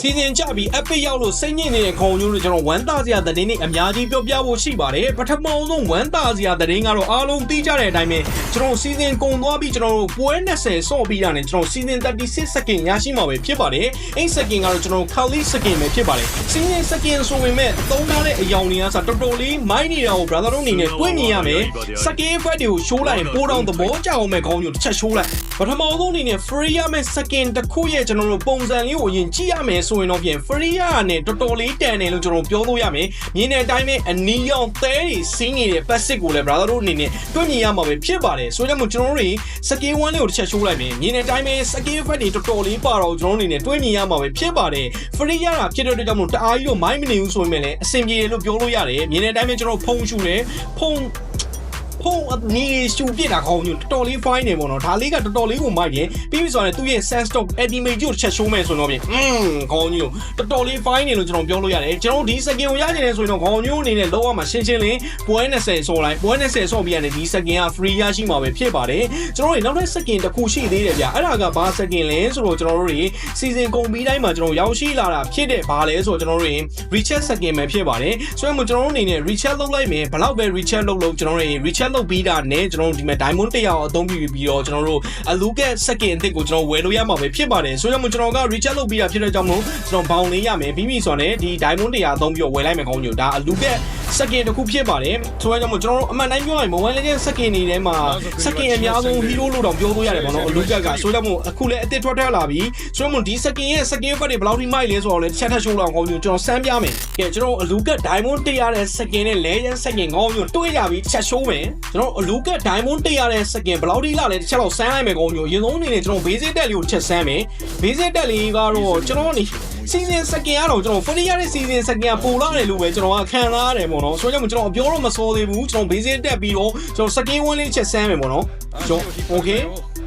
စီစဉ်ကြပြီး epic ရောက်လို့စိတ်ညစ်နေတဲ့ခေါင်းမျိုးတွေကျွန်တော်ဝမ်းသာစရာသတင်းတွေအများကြီးပြောပြဖို့ရှိပါတယ်ပထမဆုံးဝမ်းသာစရာသတင်းကတော့အားလုံးသိကြတဲ့အတိုင်းပဲကျွန်တော်စီစဉ်ကုန်သွားပြီးကျွန်တော်တို့ပွဲ20ဆော့ပြီးတာနဲ့ကျွန်တော်စီစဉ်36 second ရရှိမှာပဲဖြစ်ပါတယ်အဲ့ second ကတော့ကျွန်တော် Kali second ပဲဖြစ်ပါတယ်စီစဉ် second ဆိုပေမဲ့သုံးထားတဲ့အယောင်တွေကစတော်တော်လေးမိုင်းနေတာကို brother တို့အနေနဲ့တွေးမြင်ရမယ် second effect တွေကို show လိုက်ရင်ပိုးတောင်သဘောကျအောင်မဲ့ခေါင်းမျိုးတစ်ချက် show လိုက်ပထမဆုံးအနေနဲ့ free ရမယ့် second တစ်ခုရဲ့ကျွန်တော်တို့ပုံစံလေးကိုအရင်ကြည့်ရမယ်ဆိုရင်တော့ပြင် free ရနဲ့တော်တော်လေးတန်တယ်လို့ကျွန်တော်ပြောလို့ရမယ်မြင်တဲ့အတိုင်းပဲအနီရောင်သဲတွေစီးနေတဲ့ passive ကိုလည်း brother တို့အနေနဲ့တွေ့မြင်ရမှာပဲဖြစ်ပါတယ်ဆိုကြမို့ကျွန်တော်တို့တွေ second one လေးကိုတစ်ချက် show လိုက်မယ်မြင်တဲ့အတိုင်းပဲ second effect တွေတော်တော်လေးပါတော့ကျွန်တော်တို့အနေနဲ့တွေ့မြင်ရမှာပဲဖြစ်ပါတယ် free ရတာဖြစ်တဲ့အတွက်ကြောင့်မို့တအားကြီးတော့မိုင်းမနေဘူးဆိုရင်လည်းအဆင်ပြေတယ်လို့ပြောလို့ရတယ်မြင်တဲ့အတိုင်းပဲကျွန်တော်ဖုံရှူတယ်ဖုံ ဖုန်းအနီးရှူပြစ်တာခေါင်းညတော်တော်လေး fine နေပေါ့နော်ဒါလေးကတော်တော်လေးကိုမိုက်တယ်ပြီးပြီဆိုရင်သူ့ရဲ့ sense stock estimate ကိုချက်ရှိုးမယ်ဆိုတော့ပြင်อืมခေါင်းညတော်တော်လေး fine နေလို့ကျွန်တော်ပြောလို့ရတယ်ကျွန်တော်ဒီ second ကိုရချင်တယ်ဆိုရင်တော့ခေါင်းညအနေနဲ့လောရမှာရှင်းရှင်းလင်းပွဲ20ဆော်လိုက်ပွဲ20ဆော်ပြီးရတယ်ဒီ second က free ရရှိမှာပဲဖြစ်ပါတယ်ကျွန်တော်တို့နောက်ထပ် second တစ်ခုရှိသေးတယ်ဗျအဲ့ဒါကဘာ second လဲဆိုတော့ကျွန်တော်တို့တွေ season ကုန်ပြီးတိုင်းမှာကျွန်တော်ရောက်ရှိလာတာဖြစ်တဲ့ဘာလဲဆိုတော့ကျွန်တော်တို့တွေ recharge second ပဲဖြစ်ပါတယ်ဆိုတော့ကျွန်တော်တို့အနေနဲ့ recharge လုပ်လိုက်မယ်ဘလောက်ပဲ recharge လုပ်လို့ကျွန်တော်တို့တွေ recharge လုပ်ပြီးတာနဲ့ကျွန်တော်တို့ဒီမှာ diamond 100အောင်အသုံးပြုပြီးတော့ကျွန်တော်တို့အလူကက် second အသစ်ကိုကျွန်တော်ဝယ်လို့ရမှာပဲဖြစ်ပါတယ်ဆိုတော့ကျွန်တော်က recharge လုပ်ပြီးတာဖြစ်တဲ့ကြောင့်မို့ကျွန်တော်ဘောင်လေးရမယ်ပြီးပြီဆိုတော့ဒီ diamond 100အသုံးပြီးတော့ဝယ်လိုက်မယ်ကောင်းညိုဒါအလူကက် second တစ်ခုဖြစ်ပါတယ်ဆိုတော့ကြောင့်မို့ကျွန်တော်တို့အမှန်တိုင်းပြောရရင် mobile legend second နေထဲမှာ second အများဆုံး hero လို့တော့ပြောလို့ရတယ်ပေါ့နော်အလူကက်ကဆိုတော့မို့အခုလည်းအသစ်ထွက်ထွက်လာပြီဆိုတော့မို့ဒီ second ရဲ့ second ဘက်တွေဘယ်လောက်ထိမိုက်လဲဆိုတော့လည်းတစ်ချက်ထပ်ရှိုးလောက်ကောင်းညိုကျွန်တော်စမ်းပြမယ်ကဲကျွန်တော်အလူကက် diamond 100တဲ့ second နဲ့ legend second ကောင်းညိုတွေးကြပြီတစ်ချက်ရှိုးမယ်ကျွန်တော်အလူကက် diamond 100တဲ့ second ဘယ်လောက်ထိလာလဲတစ်ချက်တော့စမ်းလိုက်မယ်ကောင်းညိုအရင်ဆုံးအနေနဲ့ကျွန်တော် basic တက်လေးကိုချက်စမ်းမယ် basic တက်လေးကတော့ကျွန်တော်အနေ season second ကတော့ကျွန်တော် free ရတဲ့ season second ပိုလာတယ်လို့ပဲကျွန်တော်ကခံစားရတယ်ပေါ့နော်ဆိုတော့ကျွန်တော်ပြောတော့မစောသေးဘူးကျွန်တော် basic တက်ပြီးတော့ကျွန်တော် second one လေးချက်စမ်းမယ်ပေါ့နော်ကျွန်တော် okay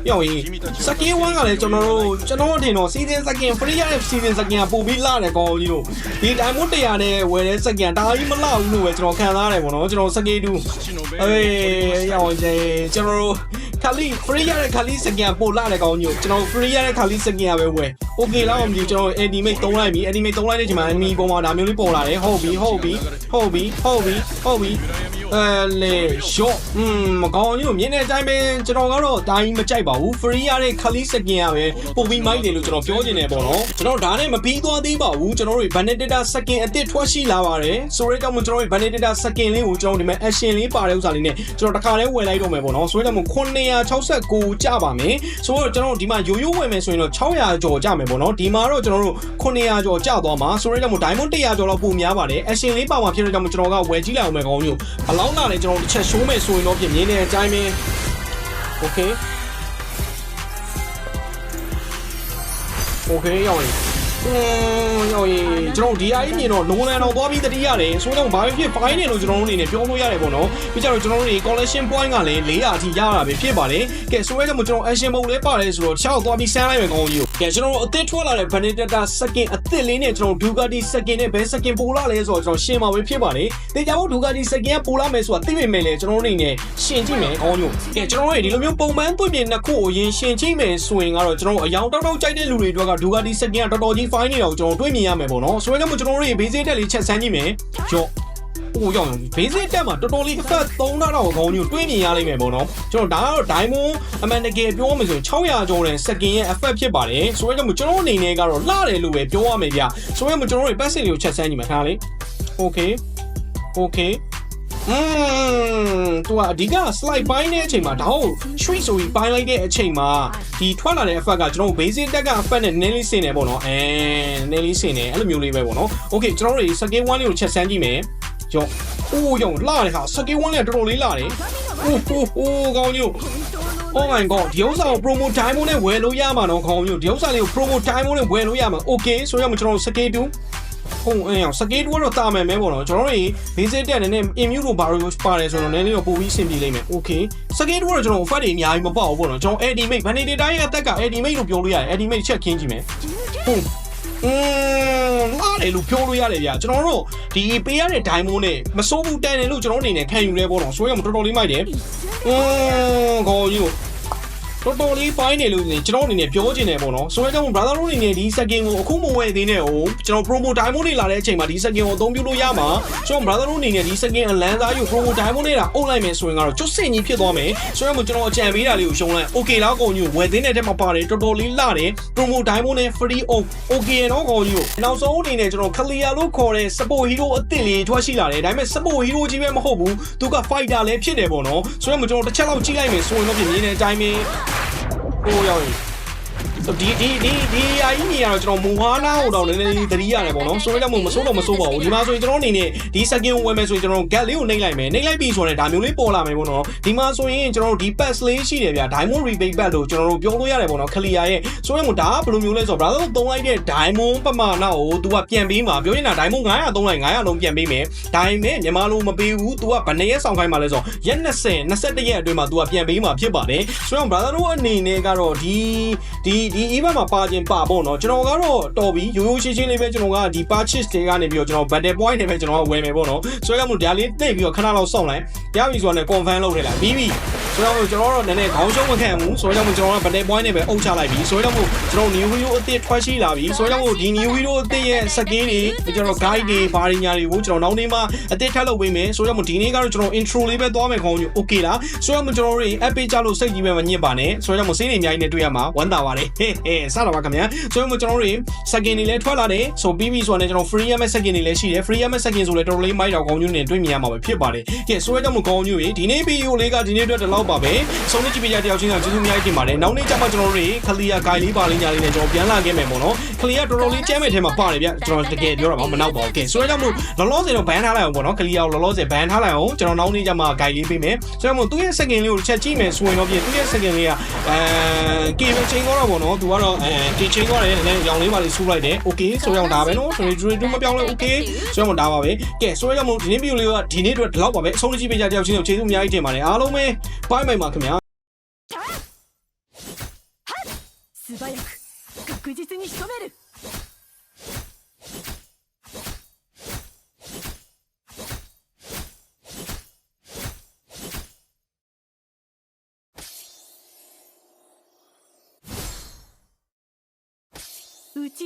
ပြောင်းရင် second one ကလည်းကျွန်တော်တို့ကျွန်တော်အထင်တော့ season second free ရတဲ့ season second ပိုပြီးလာတယ်ကောင်းကြီးတို့ဒီ diamond 100နဲ့ဝယ်တဲ့ second ဒါကြီးမလာဘူးလို့ပဲကျွန်တော်ခံစားရတယ်ပေါ့နော်ကျွန်တော် second 2အေးရောင်းရင်ကျွန်တော်တို့ခါလီ free ရတဲ့ခါလီ second ပိုလာတယ်ကောင်းကြီးတို့ကျွန်တော် free ရတဲ့ခါလီ second ပဲဝယ် okay လောက်မကြည့်ကျွန်တော် animate သုံးလိုက်ပြီ animate သုံးလိုက်တဲ့ချိန်မှာ enemy ပုံမှာဒါမျိုးလေးပေါ်လာတယ်ဟုတ်ပြီဟုတ်ပြီဟုတ်ပြီဟုတ်ပြီဟုတ်ပြီအဲလေရှော့อืมမကောင်းကြီးတို့မြင်တဲ့အတိုင်းပဲကျွန်တော်ကတော့ဒါကြီးမကြိုက်ပါဘူး free ရတဲ့ခလီစကင်ရပဲပုံပြီးမိုက်တယ်လို့ကျွန်တော်ပြောချင်တယ်ပေါ့နော်ကျွန်တော်ဒါနဲ့မပြီးသွားသေးပါဘူးကျွန်တော်တို့ Benedetta second အစ်စ်ထွက်ရှိလာပါတယ်ဆိုရဲကြောင့်ကျွန်တော်တို့ Benedetta second လေးကိုကျွန်တော်ဒီမှာ action လေးပါတဲ့ဥစ္စာလေးနဲ့ကျွန်တော်တခါတည်းဝယ်လိုက်တော့မယ်ပေါ့နော်ဆိုရဲကြောင့်969ကျပါမယ်ဆိုတော့ကျွန်တော်ဒီမှာရိုးရိုးဝယ်မယ်ဆိုရင်တော့600ကျော်ကျမယ်ပေါ့နော်ဒီမှာတော့ကျွန်တော်တို့900ကျော်ကျသွားမှာဆိုတော့ကျွန်တော် diamond 100ကျော်လောက်ပုံများပါတယ် action လေးပါမှာဖြစ်တဲ့ကြောင့်ကျွန်တော်ကဝယ်ကြည့်လိုက်အောင်မယ်ကောင်းမျိုးဘလောင်းလာလည်းကျွန်တော်တစ်ချက်ရှိုးမယ်ဆိုရင်တော့ပြင်မြင်တဲ့အတိုင်းပဲ okay okay ရောက်ရင်အော်ရေကျွန်တော်ဒီအားကြီးမြင်တော့လုံးလန်တော်သွားပြီးတတိရတယ်ဆိုတော့ဘာဖြစ်ဖိုင်းနေလို့ကျွန်တော်တို့အနေနဲ့ပြောလို့ရတယ်ပေါ့နော်ပြီးကြတော့ကျွန်တော်တို့တွေ collection point ကလည်း400အထိရတာပဲဖြစ်ပါတယ်ကဲဆိုရဲကြောင့်ကျွန်တော် action mode လေးပါတယ်ဆိုတော့တခြားတော့သွားပြီးဆန်းလိုက်မယ်ကောင်းကြီး ကိုကဲကျွန်တော်တို့အသစ်ထွက်လာတဲ့ Benedetta second အသစ်လေးနဲ့ကျွန်တော် Ducati second နဲ့ဘယ် second ပိုလာလဲဆိုတော့ကျွန်တော်ရှင်းပါပဲဖြစ်ပါတယ်တေချာဖို့ Ducati second ကပိုလာမယ်ဆိုတာသိပေမဲ့လည်းကျွန်တော်တို့အနေနဲ့ရှင်းကြည့်မယ်ကောင်းကြီးကိုကဲကျွန်တော်တို့ဒီလိုမျိုးပုံမှန်တွေ့မြင်နှစ်ခုကိုရင်ရှင်းကြည့်မယ်ဆိုရင်ကတော့ကျွန်တော်တို့အယောင်တောက်တောက်ကြိုက်တဲ့လူတွေအတွက်က Ducati second ကတော်တော်ကြီး fine နေတာကိုကျွန်တော်တွေ့မြင်ရမယ်ပေါ့နော်ဆိုတော့ကျွန်တော်တို့ရဲ့ basic တက်လေးချက်ဆန်းကြည့်မယ်ကြော့ ဟိုရောက်ရင် basic တက်မှာတော်တော်လေး effect 3တော့ခေါင်းကြီးကိုတွေးမြင်ရလိမ့်မယ်ပေါ့နော်ကျွန်တော်ဒါကတော့ diamond အမှန်တကယ်ပြောမှဆိုရင်600ကျော်တဲ့ second ရဲ့ effect ဖြစ်ပါတယ်ဆိုတော့ကျွန်တော်အနေနဲ့ကတော့လှတယ်လို့ပဲပြောရမယ်ဗျဆိုတော့ကျွန်တော်တို့ passive ကိုချက်ဆန်းကြည့်မှာခါလေး okay okay อืมသူကအဓိက slide ပိုင်းတဲ့အချိန်မှာဒါဟုတ် shrink ဆိုပြီးပိုင်းလိုက်တဲ့အချိန်မှာဒီထွက်လာတဲ့ effect ကကျွန်တော်တို့ basic တက်က effect နဲ့နည်းနည်းလေးဆင်တယ်ပေါ့နော်အဲနည်းနည်းလေးဆင်တယ်အဲ့လိုမျိုးလေးပဲပေါ့နော် okay ကျွန်တော်တို့ second one လေးကိုချက်ဆန်းကြည့်မယ် ကြောအိုးရောလာတယ်ဟာ second one လေးကတော်တော်လေးလာတယ်အိုးဟိုးဟိုးကောင်းကြီး Oh my god ဒီဥစ္စာကို promo time နဲ့ဝယ်လို့ရမှာတော့ခေါင်းမျိုးဒီဥစ္စာလေးကို promo time နဲ့ဝယ်လို့ရမှာ okay ဆိုရမှာကျွန်တော် scale 2ဟုတ်အဲအောင် scale 2ကတော့တာမယ်မဲပေါ့နော်ကျွန်တော်တို့ basic တက်နေနဲ့ immune ကိုဘာလို့ပါတယ်ဆိုတော့နည်းနည်းတော့ပိုပြီးအဆင်ပြေလိမ့်မယ် okay scale 2ကတော့ကျွန်တော် fat တွေအများကြီးမပေါက်ဘူးပေါ့နော်ကျွန်တော် edimate vanity တိုင်းရဲ့အသက်က edimate လို့ပြောလို့ရတယ် edimate ချက်ခင်းကြည့်မယ်ဟုတ် อืมလာတယ်လို့ပြောလို့ရတယ်ဗျာကျွန်တော်တို့ဒီပေးရတဲ့ diamond နဲ့မစိုးဘူးတန်တယ်လို့ကျွန်တော်အနေနဲ့ခံယူလဲပေါ့နော်ဆိုရမှာတော်တော်လေးမိုက်တယ်อืมခေါ်ကြီးကို တော်တော်လေးပိုင်းနေလို့ကျွန်တော်အနေနဲ့ပြောချင်တယ်ပေါ့နော်ဆိုတော့ကြောင့် brother တို့အနေနဲ့ဒီ second ကိုအခုမဝယ်သေးနဲ့ဟိုကျွန်တော် promo diamond တွေလာတဲ့အချိန်မှာဒီ second ကိုအသုံးပြုလို့ရမှာကျွန်တော် brother တို့အနေနဲ့ဒီ second အလန်းစားယူ promo diamond တွေတာအုပ်လိုက်မယ်ဆိုရင်ကတော့ကျွတ်စင်ကြီးဖြစ်သွားမယ်ဆိုတော့ကျွန်တော်အကြံပေးတာလေးကိုရှုံးလိုက် okay လားကောင်ကြီးကိုဝယ်သေးတဲ့တက်မှာပါတယ်တော်တော်လေးလာတယ် promo diamond နဲ့ free oak okay ရတော့ကောင်ကြီးကိုနောက်ဆုံးအနေနဲ့ကျွန်တော် clear လို့ခေါ်တဲ့ support hero အသစ်လေးထွက်ရှိလာတယ်ဒါပေမဲ့ support hero ကြီးပဲမဟုတ်ဘူးသူက fighter လည်းဖြစ်တယ်ပေါ့နော်ဆိုတော့ကျွန်တော်တစ်ချက်လောက်ကြည့်လိုက်မယ်ဆိုရင်တော့ပြင်နေတဲ့အတိုင်းပဲ ဟိုရော က်ရင်ဒီဒီဒီဒီအရင်ကြီးကတော့ကျွန်တော်မူဟာနာကိုတော့နည်းနည်းလေးသတိရတယ်ပေါ့နော်ဆိုတော့ကြောင့်မို့မစိုးတော့မစိုးပါဘူးဒီမှာဆိုရင်ကျွန်တော်အနေနဲ့ဒီ second ကိုဝယ်မယ်ဆိုရင်ကျွန်တော် gap လေးကိုနှိပ်လိုက်မယ်နှိပ်လိုက်ပြီဆိုရင်ဒါမျိုးလေးပေါ်လာမယ်ပေါ့နော်ဒီမှာဆိုရင်ကျွန်တော်တို့ဒီ pass လေးရှိတယ်ဗျာ diamond rebate pack လို့ကျွန်တော်တို့ပြောလို့ရတယ်ပေါ့နော် clear ရဲ့ဆိုရင်မို့ဒါကဘယ်လိုမျိုးလဲဆိုတော့ brother သုံးလိုက်တဲ့ diamond ပမာဏကို तू ကပြန်ပေးမှာပြောရင်ဒါ diamond 900သုံးလိုက်900လုံးပြန်ပေးမယ်ဒါပေမဲ့မြန်မာလိုမပေးဘူး तू ကဘယ်နှစ်ရက်ဆောင်ခိုင်းမှာလဲဆိုတော့ရက်20 21ရက်အတွင်းမှာ तू ကပြန်ပေးမှာဖြစ်ပါတယ်ဆိုတော့ brother တို့အနေနဲ့ကတော့ဒီဒီ ဒီ event မှာပါခြင်းပါပေါ့နော်ကျွန်တော်ကတော့တော်ပြီရိုးရိုးရှင်းရှင်းလေးပဲကျွန်တော်ကဒီ purchase တွေကနေပြီးတော့ကျွန်တော် battle point တွေပဲကျွန်တော်ကဝယ်မယ်ပေါ့နော်ဆိုတော့ကမို့ဒါလေးတိတ်ပြီးတော့ခဏလောက်စောင့်လိုက်ရပြီဆိုတော့လည်း confirm လုပ်ထည့်လိုက်ပြီးပြီဆိုတော့ကျွန်တော်တို့နည်းနည်းခေါင်းရှုံးမခံဘူးဆိုတော့ကျွန်တော်က battle point တွေပဲအုပ်ချလိုက်ပြီဆိုတော့မို့ကျွန်တော် new hero အသစ်ထွက်ရှိလာပြီဆိုတော့မို့ဒီ new hero အသစ်ရဲ့ skill တွေကျွန်တော် guide တွေဘာတွေညာတွေကိုကျွန်တော်နောက်နေ့မှအသစ်ထပ်လုပ်ပေးမယ်ဆိုတော့မို့ဒီနေ့ကတော့ကျွန်တော် intro လေးပဲသွားမယ်ခေါင်းည okay လားဆိုတော့မို့ကျွန်တော်တို့ app ကြလို့စိတ်ကြီးပဲမညစ်ပါနဲ့ဆိုတော့မို့စိတ်တွေအများကြီးနဲ့တွေ့ရမှာဝမ်းသာပါတယ်ဟဲ့ဟဲ့စတာပါခင်ဗျာဆိုတော့မို့ကျွန်တော်တို့ second တွေလည်းထွက်လာတယ်ဆိုပြီးပြီဆိုတော့ကျွန်တော် free MS second တွေလည်းရှိတယ် free MS second ဆိုလည်းတော်တော်လေးမိုက်တော့ခေါင်းညနဲ့တွေ့မြင်ရမှာပဲဖြစ်ပါတယ်ကဲဆိုတော့ကြောင့်မို့ခေါင်းညရေဒီနေ့ video လေးကဒီနေ့အတွက်ဒီလောက်ပါပဲဆုံးနေကြည့်ပြကြတယောက်ချင်းကကျေးဇူးအများကြီးတင်ပါတယ်နောက်နေ့ကျမှကျွန်တော်တို့ clear guide လေးပါလေးညာလေးနဲ့ကျွန်တော်ပြန်လာခဲ့မယ်ပေါ့နော် clear တော်တော်လေးကျဲမဲ့ထဲမှာပါတယ်ဗျကျွန်တော်တကယ်ပြောတာပါမနောက်ပါဘူးကဲဆိုတော့ကြောင့်မို့လောလောဆယ်တော့ ban ထားလိုက်အောင်ပေါ့နော် clear ကိုလောလောဆယ် ban ထားလိုက်အောင်ကျွန်တော်နောက်နေ့ကျမှ guide လေးပေးမယ်ဆိုတော့မို့သူ့ရဲ့ second လေးကိုတစ်ချက်ကြည့်မယ်ဆိုရင်တော့ပြင်သူ့ရဲ့ second လေးကအဲ cable chain တော့ပေါ့နေသူကတော့အဲ key chain တော့လည်းလည်းရောင်လေးပါလေးဆူလိုက်တယ် okay ဆိုတော့ဒါပဲနော်ဆိုတော့ dream မပြောင်းလဲ okay ဆိုတော့ဒါပါပဲကဲဆိုတော့ကြောင့်မို့ဒီနေ့ video လေးကဒီနေ့အတွက်ဒီလောက်ပါပဲအဆုံးကြည့်ပေးကြတယောက်ချင်းကိုကျေးဇူးအများကြီးတင်ပါတယ်အားလုံးပဲ bye bye ပါခင်ဗျာ 素早く確実に仕留める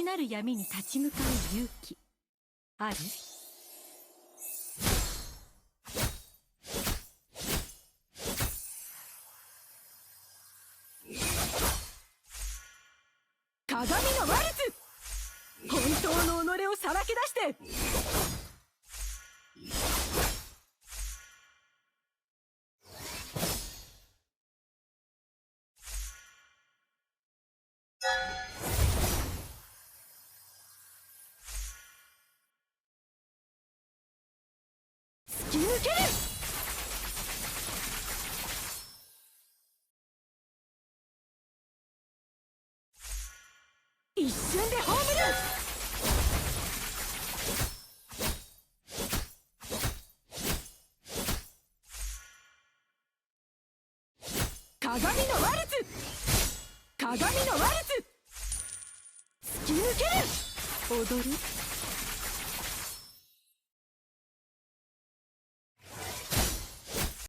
なる闇に立ち向かう勇気。ある？鏡のワルツ！本当の己をさらけ出して！ける一瞬で葬る鏡のワルツ。鏡のワルツ。突き抜ける。踊る。